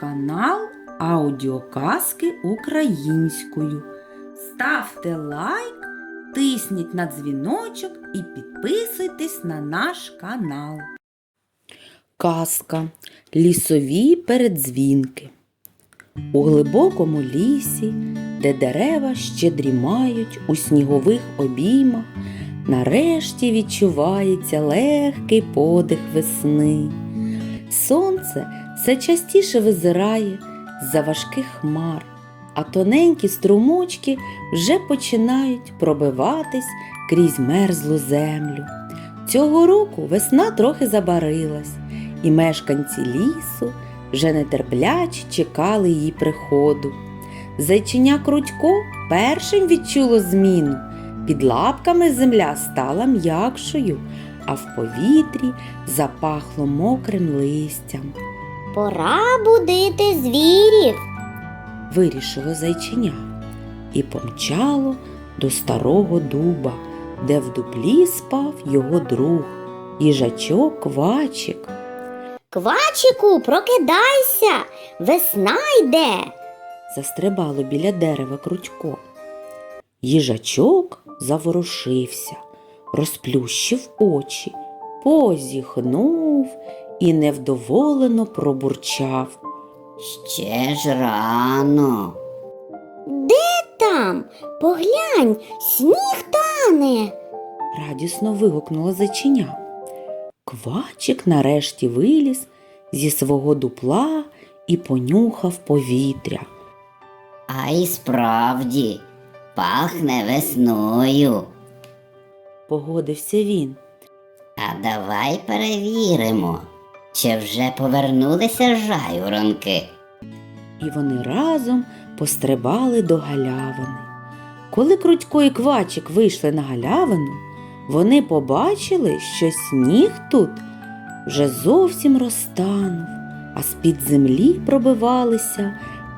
канал Аудіоказки українською. Ставте лайк, тисніть на дзвіночок і підписуйтесь на наш канал. Казка Лісові передзвінки. У глибокому лісі, де дерева ще дрімають у снігових обіймах, нарешті відчувається легкий подих весни. Сонце все частіше визирає з-за важких хмар, а тоненькі струмочки вже починають пробиватись крізь мерзлу землю. Цього року весна трохи забарилась, і мешканці лісу вже нетерпляче чекали її приходу. Зайчиня Крутько першим відчуло зміну. Під лапками земля стала м'якшою, а в повітрі запахло мокрим листям. Пора будити звірів. Вирішило зайчиня і помчало до старого дуба, де в дуплі спав його друг, їжачок Квачик. Квачику, прокидайся, весна йде. застрибало біля дерева Крутько. Їжачок заворушився, розплющив очі, позіхнув і невдоволено пробурчав. Ще ж рано. Де там? Поглянь, сніг тане. радісно вигукнула зайчиня. Квачик нарешті виліз зі свого дупла і понюхав повітря. А й справді пахне весною. Погодився він. А давай перевіримо, чи вже повернулися жайворонки. і вони разом пострибали до галявини. Коли Крутько і Квачик вийшли на галявину, вони побачили, що сніг тут вже зовсім розтанув, а з-під землі пробивалися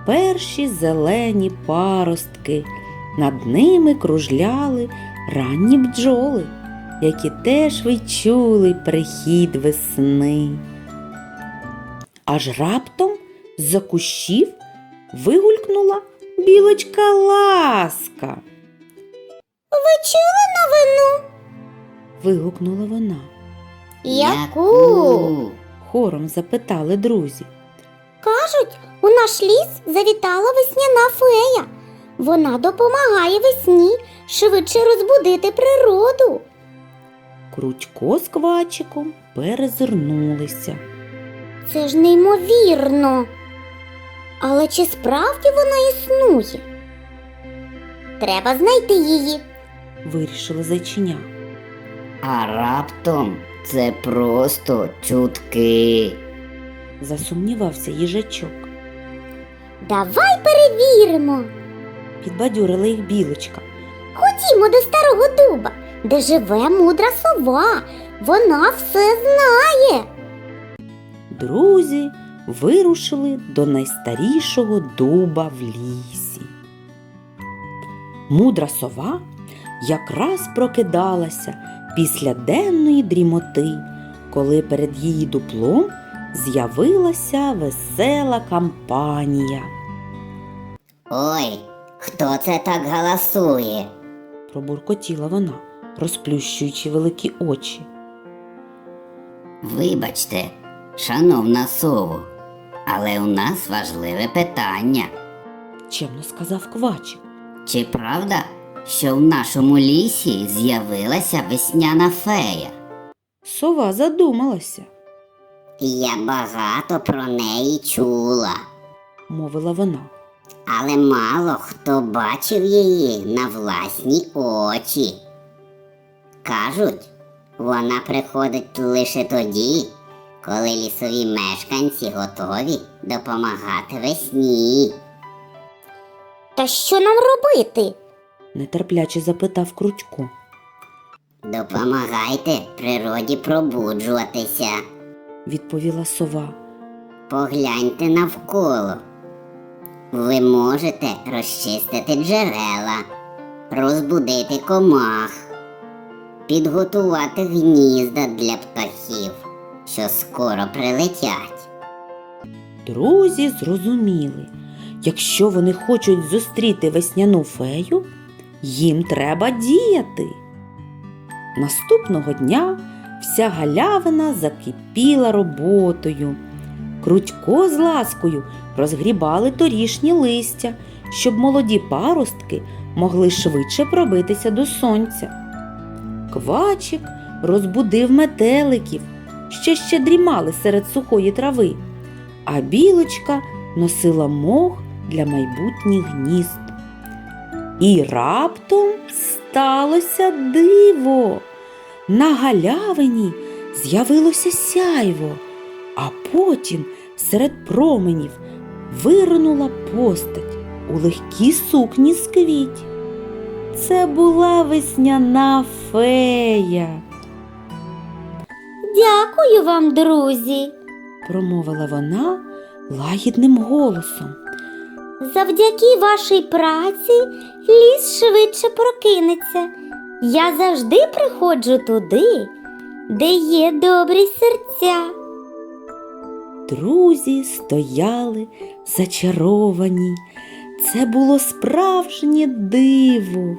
перші зелені паростки. Над ними кружляли ранні бджоли, які теж відчули прихід весни. Аж раптом з-за кущів вигулькнула білочка ласка. Ви чули новину? вигукнула вона. Яку? Хором запитали друзі. Кажуть, у наш ліс завітала весняна фея. Вона допомагає весні швидше розбудити природу. Крутько з квачиком перезирнулися. Це ж неймовірно. Але чи справді вона існує? Треба знайти її. Вирішила зайчиня. А раптом це просто чутки. Засумнівався їжачок. Давай перевіримо. Підбадьорила їх білочка. Ходімо до старого дуба, де живе мудра сова. Вона все знає. Друзі вирушили до найстарішого дуба в лісі. Мудра сова якраз прокидалася після денної дрімоти, коли перед її дуплом з'явилася весела кампанія. Ой, хто це так галасує? Пробуркотіла вона, розплющуючи великі очі. Вибачте, шановна сову, але у нас важливе питання. Чемно сказав квачик. Чи правда, що в нашому лісі з'явилася весняна фея? Сова задумалася, Я багато про неї чула, мовила вона. але мало хто бачив її на власні очі. Кажуть, вона приходить лише тоді, коли лісові мешканці готові допомагати весні. Та що нам робити? нетерпляче запитав Крутько. Допомагайте природі пробуджуватися. Відповіла сова. Погляньте навколо. Ви можете розчистити джерела, розбудити комах, підготувати гнізда для птахів, що скоро прилетять. Друзі зрозуміли, якщо вони хочуть зустріти весняну фею, їм треба діяти. Наступного дня вся галявина закипіла роботою. Крутько з ласкою розгрібали торішні листя, щоб молоді паростки могли швидше пробитися до сонця. Квачик розбудив метеликів, що ще дрімали серед сухої трави, а білочка носила мох для майбутніх гнізд. І раптом сталося диво. На галявині з'явилося сяйво, а потім серед променів виринула постать у легкій сукні з квітів. Це була весняна фея, Дякую вам, друзі. промовила вона лагідним голосом. Завдяки вашій праці ліс швидше прокинеться. Я завжди приходжу туди, де є добрі серця. Друзі стояли зачаровані. Це було справжнє диво.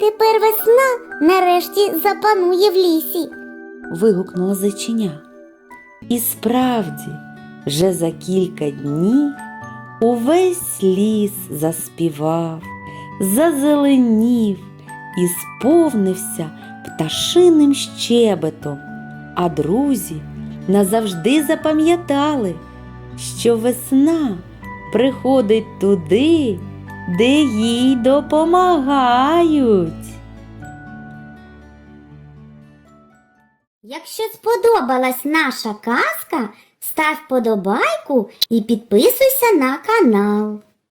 Тепер весна нарешті запанує в лісі. Вигукнула зайчиня. І справді, вже за кілька днів увесь ліс заспівав, зазеленів і сповнився пташиним щебетом, а друзі назавжди запам'ятали, що весна приходить туди, де їй допомагають. Якщо сподобалась наша казка, став подобайку і підписуйся на канал.